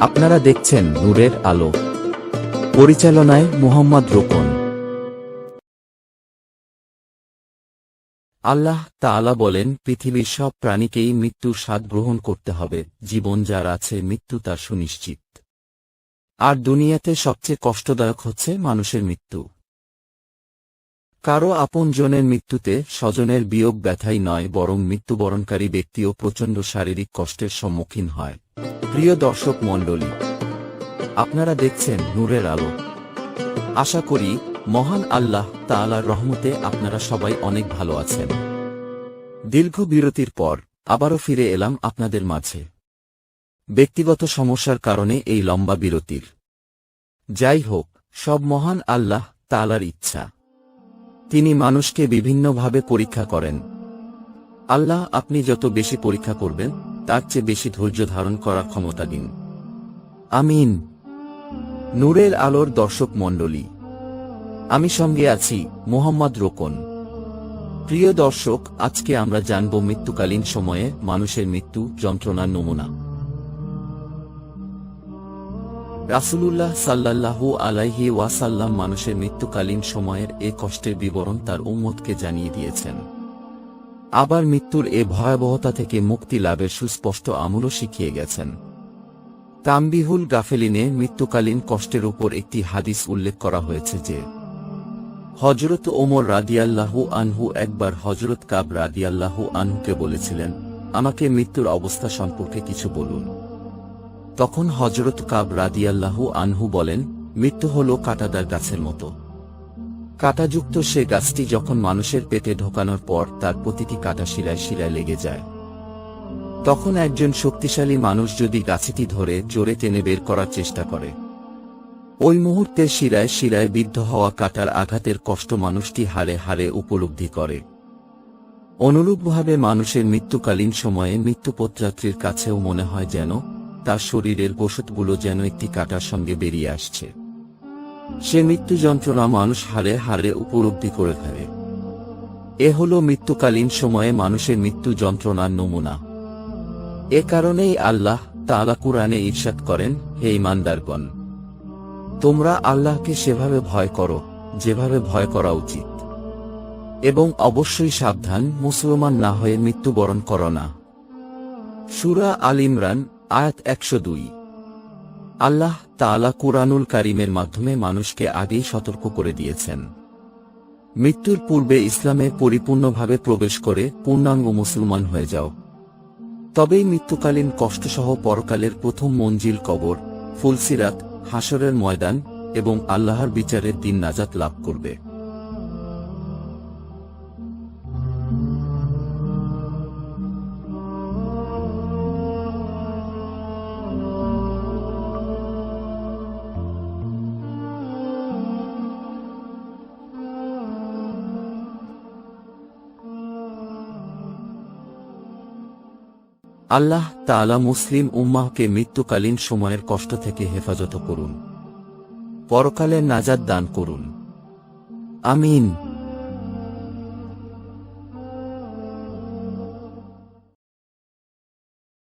আপনারা দেখছেন নূরের আলো। পরিচালনায় মোহাম্মদ রোকন। আল্লাহ তাআলা বলেন, পৃথিবীর সব প্রাণীকেই মৃত্যুর স্বাদ গ্রহণ করতে হবে, জীবন যার আছে, মৃত্যু তার সুনিশ্চিত। আর দুনিয়াতে সবচেয়ে কষ্টদায়ক হচ্ছে মানুষের মৃত্যু। কারও আপনজনের মৃত্যুতে স্বজনের বিয়োগ ব্যথাই নয়, বরং মৃত্যুবরণকারী ব্যক্তিও প্রচণ্ড শারীরিক কষ্টের সম্মুখীন হয়। প্রিয় দর্শক মণ্ডলী, আপনারা দেখছেন নূরের আলো। আশা করি মহান আল্লাহ তাআলার রহমতে আপনারা সবাই অনেক ভালো আছেন। দীর্ঘ বিরতির পর আবারও ফিরে এলাম আপনাদের মাঝে। ব্যক্তিগত সমস্যার কারণে এই লম্বা বিরতির। যাই হোক, সব মহান আল্লাহ তাআলার ইচ্ছা। তিনি মানুষকে বিভিন্নভাবে পরীক্ষা করেন। আল্লাহ আপনি যত বেশি পরীক্ষা করবেন তার চেয়ে বেশি ধৈর্য ধারণ করার ক্ষমতা দিন। আমিন। নূরের আলোর দর্শক মণ্ডলী। আমি সঙ্গে আছি মোহাম্মদ রোকন। প্রিয় দর্শক, আজকে আমরা জানব মৃত্যুকালীন সময়ে মানুষের মৃত্যু যন্ত্রণার নমুনা। রাসূলুল্লাহ সাল্লাল্লাহু আলাইহি ওয়াসাল্লাম মানুষের মৃত্যুকালীন সময়ের এ কষ্টের বিবরণ তার উম্মতকে জানিয়ে দিয়েছেন। আবার মৃত্যুর এ ভয়াবহতা থেকে মুক্তি লাভের সুস্পষ্ট আমলও শিখিয়ে গেছেন। তাম্বিহুল গাফেলিনে মৃত্যুকালীন কষ্টের উপর একটি হাদিস উল্লেখ করা হয়েছে যে হজরত ওমর রাদিয়াল্লাহু আনহু একবার হজরত কাব রাদিয়াল্লাহু আনহুকে বলেছিলেন, আমাকে মৃত্যুর অবস্থা সম্পর্কে কিছু বলুন। তখন হজরত কাব রাদিয়াল্লাহু আনহু বলেন, মৃত্যু হল কাটাদার গাছের মতো। কাটাযুক্ত সে গাছটি যখন মানুষের পেটে ঢোকানোর পর তার প্রতিটি কাঁটা শিরায় শিরায় লেগে যায়। তখন একজন শক্তিশালী মানুষ যদি গাছিটি ধরে জোরে টেনে বের করার চেষ্টা করে। ওই মুহূর্তে শিরায় শিরায় বিদ্ধ হওয়া কাটার আঘাতের কষ্ট মানুষটি হারে হারে উপলব্ধি করে। অনুরূপভাবে মানুষের মৃত্যুকালীন সময়ে মৃত্যুপত্রাত্রীর কাছেও মনে হয় যেন তার শরীরের বসতগুলো যেন একটি কাটার সঙ্গে বেরিয়ে আসছে। সে মৃত্যু যন্ত্রণা মানুষ হারে হারে উপলব্ধি করে ফেলে। এ হল মৃত্যুকালীন সময়ে মানুষের মৃত্যু যন্ত্রণার নমুনা। এ কারণেই আল্লাহ তাআলা কুরআনে ঈর্ষাদ করেন, হে ইমানদারগণ তোমরা আল্লাহকে সেভাবে ভয় করো, যেভাবে ভয় করা উচিত। এবং অবশ্যই সাবধান, মুসলমান না হয়ে মৃত্যুবরণ করো না। সুরা আল ইমরান, আয়াত একশো দুই। আল্লাহ তালা কুরআনুল কারিমের মাধ্যমে মানুষকে আগেই সতর্ক করে দিয়েছেন। মৃত্যুর পূর্বে ইসলামে পরিপূর্ণভাবে প্রবেশ করে পূর্ণাঙ্গ মুসলমান হয়ে যাও। তবেই মৃত্যুকালীন কষ্টসহ পরকালের প্রথম মঞ্জিল কবর, ফুলসিরাত হাসরের ময়দান এবং আল্লাহর বিচারের দিন নাজাত লাভ করবে। আল্লাহ তালা মুসলিম উম্মাহকে মৃত্যুকালীন সময়ের কষ্ট থেকে হেফাজত করুন। পরকালে নাজাদ দান করুন। আমিন।